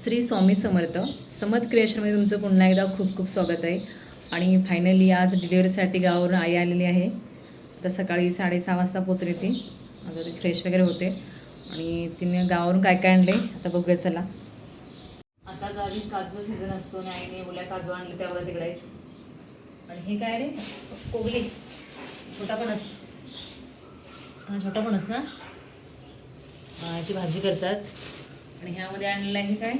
श्री स्वामी समर्थ. समर्थ क्रिएशनमध्ये तुमचं पुन्हा एकदा खूप खूप स्वागत आहे. आणि फायनली आज डिलिव्हरीसाठी गावावरून आई आलेली आहे. तर सकाळी साडेसहा वाजता पोचली ती. आता ती फ्रेश वगैरे होते. आणि तिने गावावरून काय काय आणले आता बघूया चला. आता गावी काजू सीझन असतो आणि आईने ओल्या काजू आणले त्यावर तिकडे. आहेत आणि हे काय रे? कोगले छोटा पणस हा छोटा पणस ना याची भाजी करतात. आणि ह्यामध्ये आणलेलं आहे काय?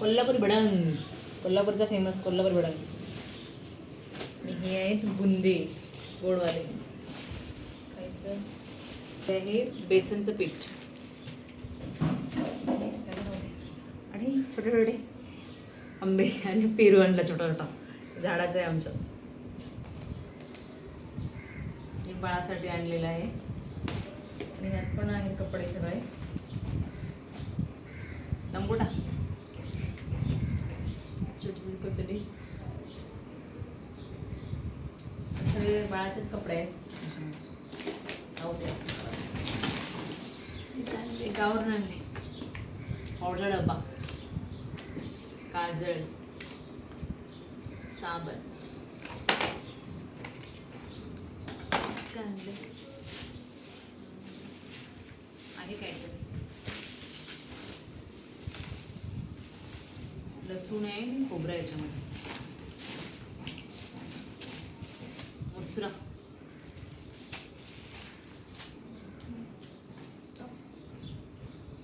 कोल्हापूर कोल्हापुरी भडंग. कोल्हापूरचा फेमस कोल्हापूर भडंग. आणि हे आहेत बुंदे गोडवाले. खायचं. हे आहे बेसनचं पीठ. आणि छोटे छोटे. आंबे आणि पेरू आणला छोटा छोटा. झाडाचं आहे आमच्याच हे बाळासाठी आणलेलं आहे. आणि यात पण आहे कपडे सगळे. लंबोटा छोटी छोटी कचडी सगळे बाळाचेच कपडे आहेत. जाऊ द्या. काय आणले? पावडर डब्बा काजळ. साबण. आणले? आहे काहीतरी लसूण आहे आणि खोबरं याच्यामध्ये. मसुरा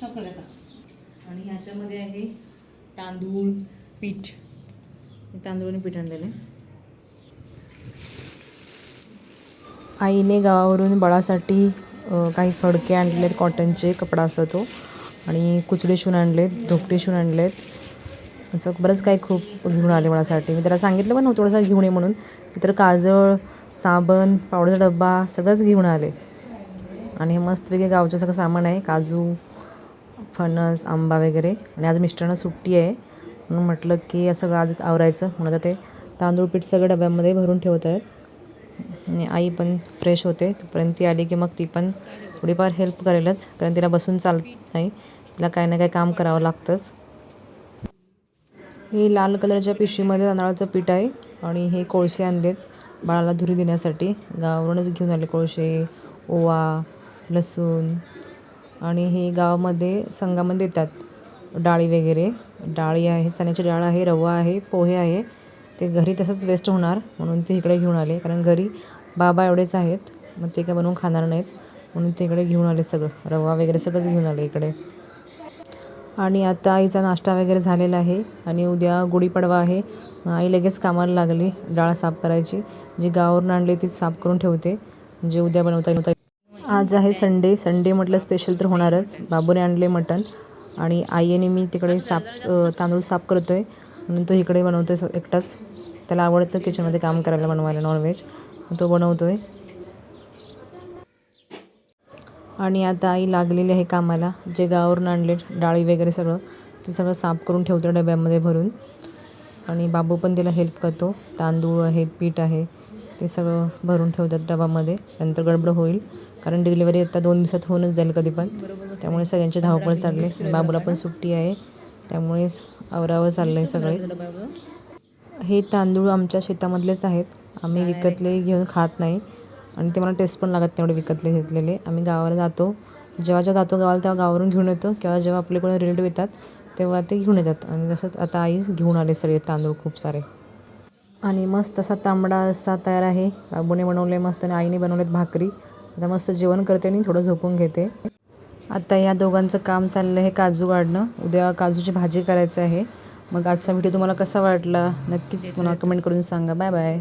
टाकलं आता. आणि ह्याच्यामध्ये आहे तांदूळ पीठ. तांदूळने तांदूळ आणि पीठ आणलेलं आहे. आईने गावावरून बाळासाठी काही फडके आणलेत कॉटनचे कपडा असतो तो. आणि कुचडे शिवून आणलेत धोपटे शिवून आणलेत. असं बरंच काही खूप घेऊन आले बाळासाठी मी त्याला सांगितलं पण थोडंसं घेऊन ये म्हणून. तर काजळ साबण पावडरचा डब्बा सगळंच घेऊन आले. आणि हे मस्तपैकी गावचं सगळं सामान आहे. काजू फणस आंबा वगैरे. आणि आज मिस्टरांना सुट्टी आहे. म्हणून म्हटलं की असं सगळं आजच आवरायचं. म्हणून आता ते तांदूळ पीठ सगळं डब्यामध्ये भरून ठेवत आहेत. आणि आई पण फ्रेश होते. तोपर्यंत ती आली की मग ती पण थोडीफार हेल्प करेलच. कारण तिला बसून चालत नाही तिला काही ना काही काम करावं लागतंच. ही लाल कलरच्या पिशवीमध्ये तांदळाचं पीठ आहे आणि हे कोळसे आणलेत बाळाला धुरी देण्यासाठी. गावावरूनच घेऊन आले कोळसे ओवा लसूण आणि हे गावामध्ये संघामध्ये देतात. डाळी वगैरे. डाळी आहे चण्याची डाळ आहे रवा आहे पोहे आहे. ते घरी तसंच वेस्ट होणार म्हणून ते इकडे घेऊन आले. कारण घरी बाबा एवढेच आहेत मग ते काय बनवून खाणार नाहीत. म्हणून ते इकडे घेऊन आले सगळं. रवा वगैरे सगळंच घेऊन आले इकडे. आणि आता आईचा नाश्ता वगैरे झालेला आहे आणि उद्या गुढीपाडवा आहे. आई लगेच कामाला लागली डाळ साफ करायची. जी गावावरून आणली ती साफ करून ठेवते. म्हणजे उद्या बनवता येईल. आज आहे संडे. संडे म्हटलं स्पेशल तर होणारच. बाबूने आणले मटण आणि आईने मी तिकडे साफ तांदूळ साफ करतो आहे म्हणून तो इकडे बनवतो आहे एकटाच. त्याला आवडतं किचनमध्ये काम करायला बनवायला नॉनव्हेज तो बनवतो आहे आणि आता आई लागलेली आहे कामाला जे गावावरून आणले डाळी वगैरे सगळं. ते सगळं साफ करून ठेवतो डब्यामध्ये भरून. आणि बाबू पण तिला हेल्प करतो. तांदूळ आहेत पीठ आहे ते सगळं भरून ठेवतात डबामध्ये नंतर गडबड होईल. कारण डिलिव्हरी आता दोन दिवसात होऊनच जाईल कधी पण. त्यामुळे सगळ्यांची धावपळ चालली. बाबूला पण सुट्टी आहे. त्यामुळेच आवरावं चाललं आहे सगळे. हे तांदूळ आमच्या शेतामधलेच आहेत. आम्ही विकतले घेऊन खात नाही. आणि ते मला टेस्ट पण लागत नाही एवढे विकतले घेतलेले. आम्ही गावाला जातो. जेव्हा जेव्हा जातो गावाला तेव्हा गावावरून घेऊन येतो. किंवा जेव्हा आपले कोणी रिलेटिव्ह येतात तेव्हा ते घेऊन येतात. आणि तसंच आता आई घेऊन आले सगळे तांदूळ खूप सारे. आणि मस्त असा तांबडा असा तयार आहे. बाबूने बनवले मस्त आणि आईने बनवलेत भाकरी. आता मस्त जेवण करते आणि थोडं झोपून घेते. आता या दोघांचं काम चाललं आहे काजू काढणं उद्या काजूची भाजी करायचं आहे. मग आजचा व्हिडिओ तुम्हाला कसा वाटला? नक्कीच मला कमेंट करून सांगा. Bye bye.